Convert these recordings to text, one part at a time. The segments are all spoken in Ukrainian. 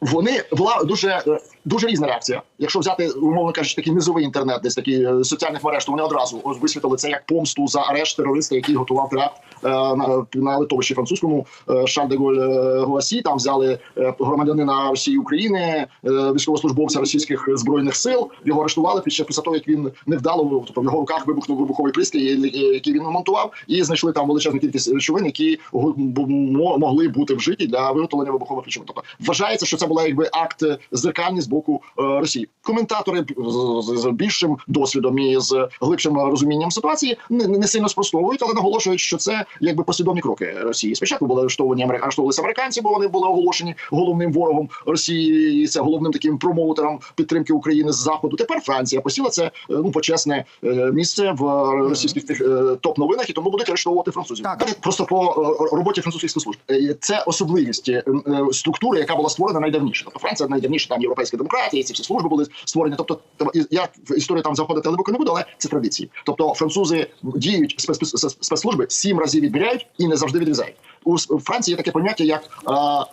Вони була дуже е, дуже різна реакція. Якщо взяти, умовно кажучи, такий низовий інтернет, десь такий е, соціальних мереж, то вони одразу висвітили це як помсту за арешт терориста, який готував теракт е, на, на литовищі французькому Шарль де Голь е, Гуасі. Там взяли громадянина Росії України, військовослужбовця російських збройних сил. Його арештували під після того, як він невдало, тобто в його руках вибухнув вибуховий пристрій, який він монтував, і знайшли там величезну кількість речовин, які могли бути вжиті для виготовлення вибухових речовин. Тобто вважається, що це була якби акт зеркальний з боку е, Росії. Коментатори з, з, з більшим досвідом і з глибшим розумінням ситуації не, не сильно спростовують, але наголошують, що це якби послідовні кроки Росії. Спочатку були арештовані арештовувалися американці, бо вони були оголошені головним ворогом Росії, і це головним таким промоутером підтримки України з заходу. Тепер Франція посіла це е, ну почесне е, місце в російських е, топ новинах, і тому будуть арештовувати французів. Так. Просто по е, роботі французьких спецслужб Е, це особливість е, е, структури, яка була створена найдавніше. Тобто Франція найдавніше там європейська демократія, ці всі служби були створені. Тобто там, я в історію там заходити глибоко не буду, але це традиції. Тобто французи діють спец- спец- спецслужби сім разів відміряють і не завжди відрізають. У Франції є таке поняття, як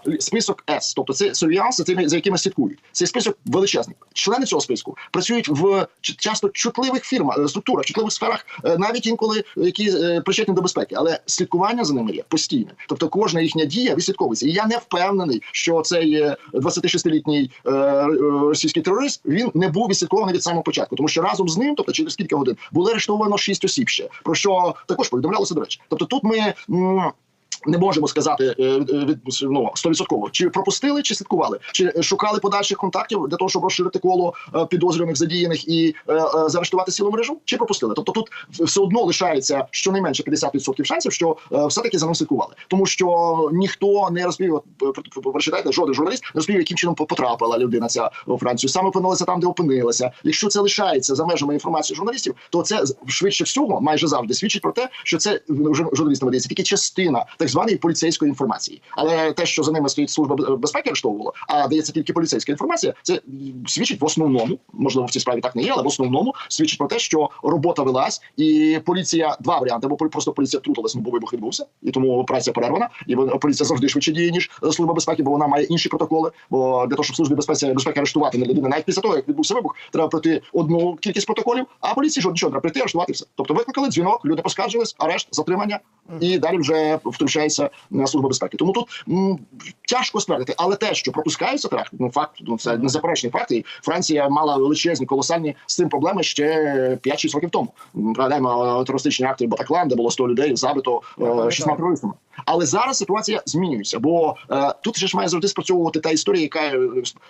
е, список С, тобто це суріанс, це тими, за якими слідкують. Цей список величезний. Члени цього списку працюють в часто чутливих фірмах, е, структурах, чутливих сферах, е, навіть інколи які е, причетні до безпеки, але слідкування за ними є постійне. Тобто кожна їхня дія відслідковується. І я не впевнений, що цей 26-літній е, російський терорист він не був відслідкований від самого початку, тому що разом з ним, тобто через кілька годин, було арештовано шість осіб ще про що також повідомлялося до речі. Тобто, тут ми. Не можемо сказати е, е, ну, 100%, чи пропустили, чи слідкували, чи шукали подальших контактів для того, щоб розширити коло е, підозрюваних задіяних і заарештувати цілу мережу, чи пропустили. Тобто тут все одно лишається щонайменше 50% шансів, що е, все-таки за ним слідкували, тому що ніхто не розповів, прочитайте, жоден журналіст не розповів, яким чином потрапила людина ця у Францію. Саме опинилася там, де опинилася. Якщо це лишається за межами інформації журналістів, то це швидше всього, майже завжди свідчить про те, що це ну, журналістам видається тільки частина так званої поліцейської інформації. Але те, що за ними стоїть служба безпеки, арештовувала, а дається тільки поліцейська інформація, це свідчить в основному, можливо, в цій справі так не є, але в основному свідчить про те, що робота велась, і поліція два варіанти: полі- просто поліція втрутилась, ну, бо вибух відбувся, і тому операція перервана. І поліція завжди швидше діє ніж е, служба безпеки, бо вона має інші протоколи. Бо для того, щоб службі безпеки безпеки арештувати на людину, навіть після того, як відбувся вибух, треба пройти одну кількість протоколів, а поліції жодного треба прийти, арештувати все. Тобто викликали дзвінок, люди поскаржились, арешт, затримання, і далі вже втручається на служба безпеки. Тому тут м, тяжко ствердити, але те, що пропускається теракт, ну факт, ну це незаперечний факт. І Франція мала величезні колосальні з цим проблеми ще 5-6 років тому. Пригадаємо е, терористичні акти Батаклан, де було 100 людей забито е. 16 терористами. Але зараз ситуація змінюється, бо е, тут же ж має завжди спрацьовувати та історія, яка е,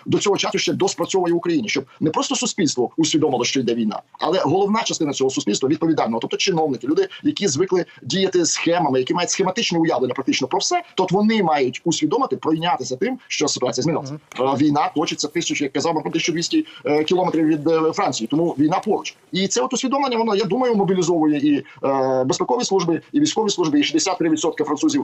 до цього часу ще доспрацьовує в Україні, щоб не просто суспільство усвідомило, що йде війна, але головна частина цього суспільства відповідального, тобто чиновники, люди, які звикли діяти схемами, які мають схематичне уявлення практично про все, то вони мають усвідомити, пройнятися тим, що ситуація змінилася. Е, Війна точиться тисячу, як казав, мабуть, 1200 е, кілометрів від е, Франції, тому війна поруч. І це от усвідомлення, воно я думаю, мобілізовує і е, безпекові служби, і військові служби, і 63% французів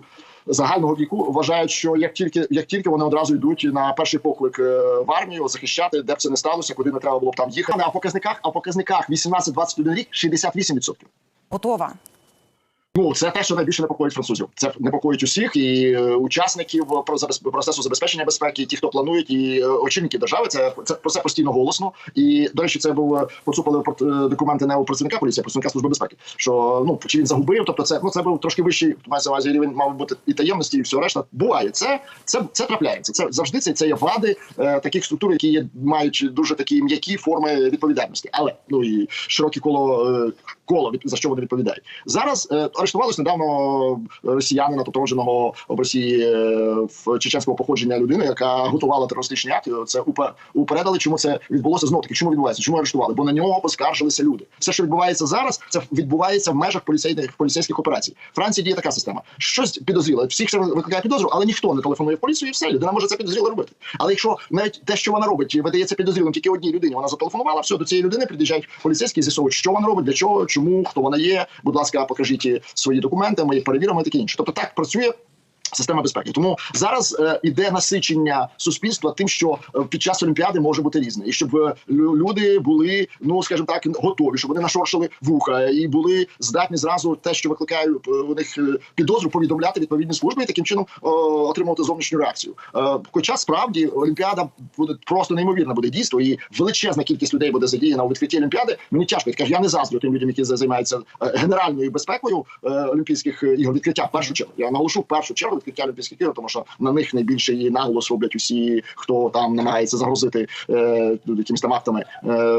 загального віку вважають, що як тільки як тільки вони одразу йдуть на перший поклик е, в армію захищати, де б це не сталося, куди не треба було б там їхати. А в показниках, а в показниках 18-21 рік 68%. Готова. Ну, це те, що найбільше непокоїть французів. Це непокоїть усіх і е, учасників про процесу забезпечення безпеки, і ті, хто планують, і е, очільники держави. Це це про це постійно голосно. І до речі, це був е, поцупили документи не у працівника поліції, а працівника служби безпеки. Що ну чи він загубив? Тобто, це ну це був трошки вищий мається увазі рівень мав бути і таємності, і все решта. Буває. Це це це трапляється. Це завжди це, це є вади е, таких структур, які є мають дуже такі м'які форми відповідальності, але ну і широке коло е, коло від за що вони відповідають. Зараз е, арештувалось недавно росіянина, тобто родженого в Росії е, в чеченського походження людини, яка готувала терористичні акти. Це упе- упередили, чому це відбулося знов таки. Чому відбувається? Чому арештували? Бо на нього поскаржилися люди. Все, що відбувається зараз, це відбувається в межах поліцейних поліцейських операцій. Франції діє така система. Щось підозріле. Всіх це викликає підозру, але ніхто не телефонує в поліцію, і все людина може це підозріло робити. Але якщо навіть те, що вона робить, видається підозрілим тільки одній людині, вона зателефонувала, все до цієї людини під'їжджають поліцейські, з'ясовують, що вона робить, для чого, чому, хто вона є. Будь ласка, покажіть свої документи, ми їх перевіримо і таке інше. Тобто так працює Система безпеки, тому зараз е, іде насичення суспільства тим, що е, під час олімпіади може бути різне, і щоб е, люди були, ну скажімо так, готові, щоб вони нашоршили вуха і були здатні зразу те, що викликає е, у них е, підозру, повідомляти відповідні служби і таким чином е, отримувати зовнішню реакцію. Е, хоча справді олімпіада буде просто неймовірне буде дійство, і величезна кількість людей буде задіяна у відкритті олімпіади. Мені тяжко я кажу, я не заздрю тим людям, які займаються генеральною безпекою е, олімпійських ігор. Відкриття в першу чергу. Я наголошу в першу чергу відкриття олімпійських ігор, тому що на них найбільше і наголос роблять усі, хто там намагається загрозити е, якимись там актами е,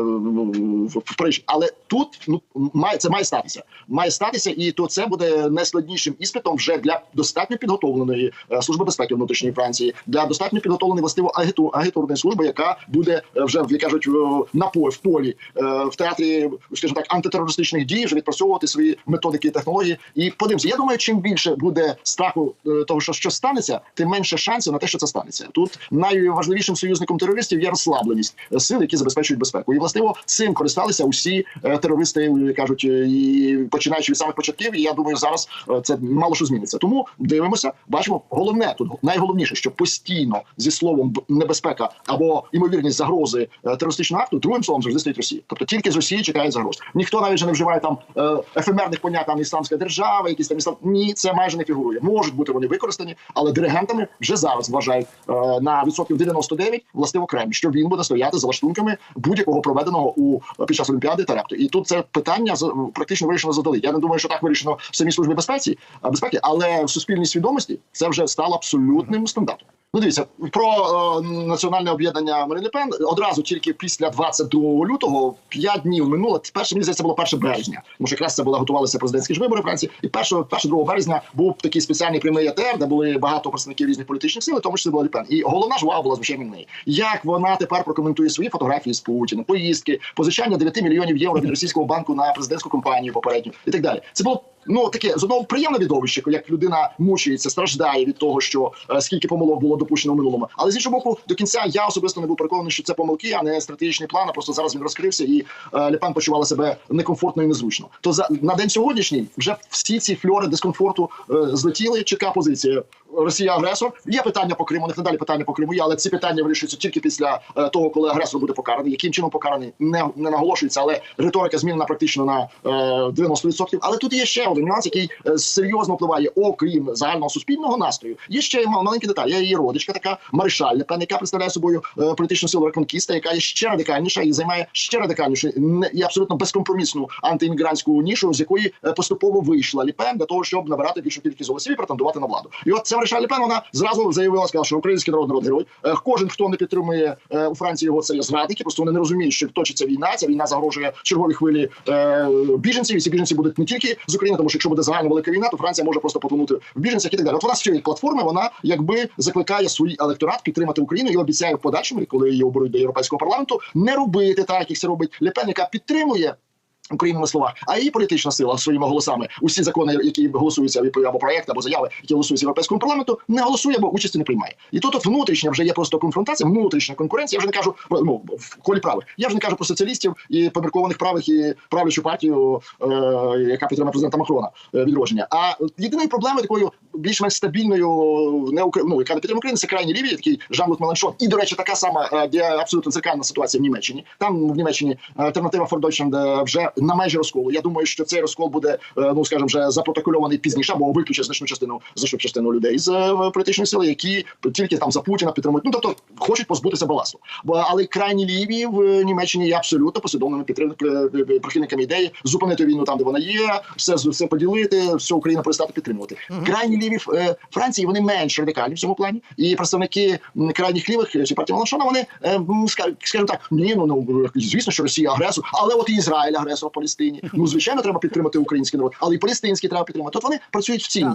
в, Парижі. Але тут ну має це має статися. Має статися, і то це буде найскладнішим іспитом вже для достатньо підготовленої е, служби безпеки внутрішньої Франції, для достатньо підготовленої властиво агіту агітурної служби, яка буде е, вже як кажуть на полі в полі е, в театрі, скажімо так, антитерористичних дій, вже відпрацьовувати свої методики і технології. І подивимося, я думаю, чим більше буде страху того, що щось станеться, тим менше шансів на те, що це станеться. Тут найважливішим союзником терористів є розслабленість е, сил, які забезпечують безпеку. І властиво цим користалися усі е, терористи, е, кажуть, і починаючи від самих початків. І я думаю, зараз це мало що зміниться. Тому дивимося, бачимо. Головне тут найголовніше, що постійно зі словом небезпека або імовірність загрози терористичного акту, другим словом завжди стоїть Росія. Тобто тільки з Росії чекають загроз. Ніхто навіть вже не вживає там ефемерних понять там ісламська держава, якісь там іслам. Ні, це майже не фігурує. Можуть бути вони використані, але диригентами вже зараз вважають е, на відсотків 99 властиво Кремль, що він буде стояти за лаштунками будь-якого проведеного у під час олімпіади теракту. І тут це питання практично вирішено задали. Я не думаю, що так вирішено в самій службі безпеці безпеки, але в суспільній свідомості це вже стало абсолютним стандартом. Ну, дивіться про е, національне об'єднання Le Пен одразу тільки після 22 лютого 5 днів минуло. Перше мені здається було 1 березня. Тому що якраз це була готувалися президентські ж вибори Франції. І 1, 2 березня був такий спеціальний прямий АТР, де були багато представників різних політичних сил, тому числі була Ле Пен. І головна ж увага була звичайно неї. Як вона тепер прокоментує свої фотографії з Путіним, поїздки, позичання 9 мільйонів євро від російського банку на президентську кампанію попередню і так далі. Це було ну таке з одного приємне відовище, як людина мучується, страждає від того, що е, скільки помилок було допущено в минулому. Але з іншого боку, до кінця я особисто не був переконаний, що це помилки, а не стратегічний план. А просто зараз він розкрився, і е, почувала себе некомфортно і незручно. То за на день сьогоднішній вже всі ці фльори дискомфорту е, злетіли. Чітка позиція. Росія агресор. Є питання по Криму, них надалі питання по Криму є, але ці питання вирішуються тільки після е, того, коли агресор буде покараний. Яким чином покараний не, не наголошується, але риторика змінена практично на е, 90%. Але тут є ще один нюанс, який е, серйозно впливає, окрім загального суспільного настрою. Є ще ма- маленький деталь. Є її родичка, така Маришаль Лепен, яка представляє собою е, політичну силу Реконкіста, яка є ще радикальніша і займає ще радикальнішу не- і абсолютно безкомпромісну антиіммігрантську нішу, з якої е, поступово вийшла Ліпен для того, щоб набирати більшу кількість голосів і претендувати на владу. І от Лепен, вона зразу заявила, сказала, що український народ народ герой. Е, Кожен, хто не підтримує е, у Франції його, це є зрадники. Просто вони не розуміють, що точиться війна. Ця війна загрожує черговій хвилі е, біженців. І ці біженці будуть не тільки з України, тому що якщо буде загальна велика війна, то Франція може просто потонути в біженцях і так далі. От вона з цієї платформи вона якби закликає свій електорат підтримати Україну і обіцяє в подальшому, коли її оберуть до європейського парламенту, не робити так, як це робить Лепен, яка підтримує. Україну на словах, а її політична сила своїми голосами. Усі закони, які голосуються або проекти, або заяви, які голосуються європейському парламенту, не голосує, бо участі не приймає. І тут внутрішня вже є просто конфронтація, внутрішня конкуренція. Я вже не кажу про ну в колі правих. Я вже не кажу про соціалістів і поміркованих правих і правлячу партію, е, яка підтримує президента Макрона е, відродження. А єдиною проблемою такою більш-менш стабільною не Укра... ну, яка не підтримує Україну, це крайні ліві, такий Жан-Люк Меланшон. І до речі, така сама е, де абсолютно дзеркальна ситуація в Німеччині. Там в Німеччині альтернатива Фордойчем, де вже на межі розколу. Я думаю, що цей розкол буде, е, ну скажімо, вже запротокольований пізніше, або виключить значну частину значну частину людей з е, політичної сили, які тільки там за Путіна підтримують. Ну тобто хочуть позбутися баласту. Але крайні ліві в Німеччині є абсолютно послідовними підтримниками прихильниками ідеї зупинити війну там, де вона є, все все поділити, всю Україну перестати підтримувати. Крайні ліві е, Франції вони менш радикальні в цьому плані, і представники крайніх лівих е, чи партії Малашона, вони е, скажімо так, ні, ну ну звісно, що Росія агресор, але от і Ізраїль агресор в Палестині. Ну звичайно, треба підтримати український народ, але і палестинський треба підтримати. От вони працюють в цій.